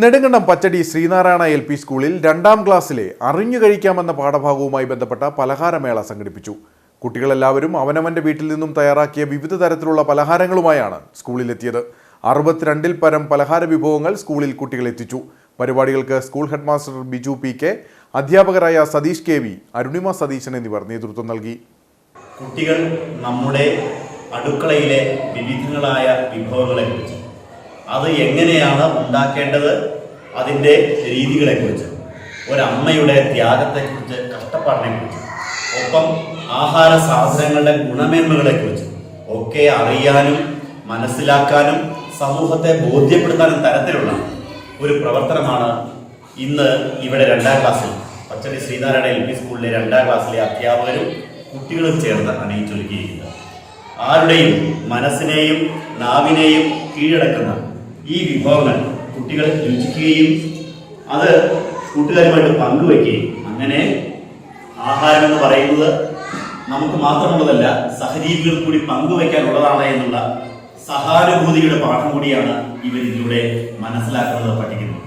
Nedumkandam Pachadi Sreenarayana L P സ്കൂളിൽ രണ്ടാം ക്ലാസ്സിലെ അറിഞ്ഞു കഴിക്കാമെന്ന പാഠഭാഗവുമായി ബന്ധപ്പെട്ട പലഹാരമേള സംഘടിപ്പിച്ചു. കുട്ടികളെല്ലാവരും അവനവന്റെ വീട്ടിൽ നിന്നും തയ്യാറാക്കിയ വിവിധ തരത്തിലുള്ള പലഹാരങ്ങളുമായാണ് സ്കൂളിലെത്തിയത്. അറുപത്തിരണ്ടിൽ പരം പലഹാര വിഭവങ്ങൾ സ്കൂളിൽ കുട്ടികൾ എത്തിച്ചു. പരിപാടികൾക്ക് school headmaster Biju P K അധ്യാപകരായ സതീഷ് കെ വി അരുണിമ സതീശൻ എന്നിവർ നേതൃത്വം നൽകി. കുട്ടികൾ നമ്മുടെ അടുക്കളയിലെ വിവിധങ്ങളായ വിഭവങ്ങളെക്കുറിച്ച് അത് എങ്ങനെയാണ് ഉണ്ടാക്കേണ്ടത് അതിന്റെ രീതികളെക്കുറിച്ച് ഒരമ്മയുടെ ത്യാഗത്തെക്കുറിച്ച് കഷ്ടപ്പാടിനെക്കുറിച്ച് ഒപ്പം ആഹാര സാധനങ്ങളുടെ ഗുണമേന്മകളെക്കുറിച്ച് ഒക്കെ അറിയാനും മനസ്സിലാക്കാനും സമൂഹത്തെ ബോധ്യപ്പെടുത്താനും തരത്തിലുള്ള ഒരു പ്രവർത്തനമാണ് ഇന്ന് ഇവിടെ രണ്ടാം ക്ലാസ്സിൽ പച്ചടി ശ്രീനാരായണ എൽ പി സ്കൂളിലെ രണ്ടാം ക്ലാസ്സിലെ അധ്യാപകരും കുട്ടികളും ചേർന്ന് അണിയിച്ചൊരുക്കിയിരിക്കുന്നത്. ആരുടെയും മനസ്സിനെയും നാവിനെയും കീഴടക്കുന്ന ഈ വിഭവങ്ങൾ കുട്ടികളെ രുചിക്കുകയും അത് കൂട്ടുകാരുമായിട്ട് പങ്കുവയ്ക്കുകയും അങ്ങനെ ആഹാരം എന്ന് പറയുന്നത് നമുക്ക് മാത്രമുള്ളതല്ല സഹജീവികൾ കൂടി പങ്കുവയ്ക്കാനുള്ളതാണ് എന്നുള്ള സഹാനുഭൂതിയുടെ പാഠം കൂടിയാണ് ഇവരിതിലൂടെ മനസ്സിലാക്കുന്നത് പഠിക്കുന്നത്.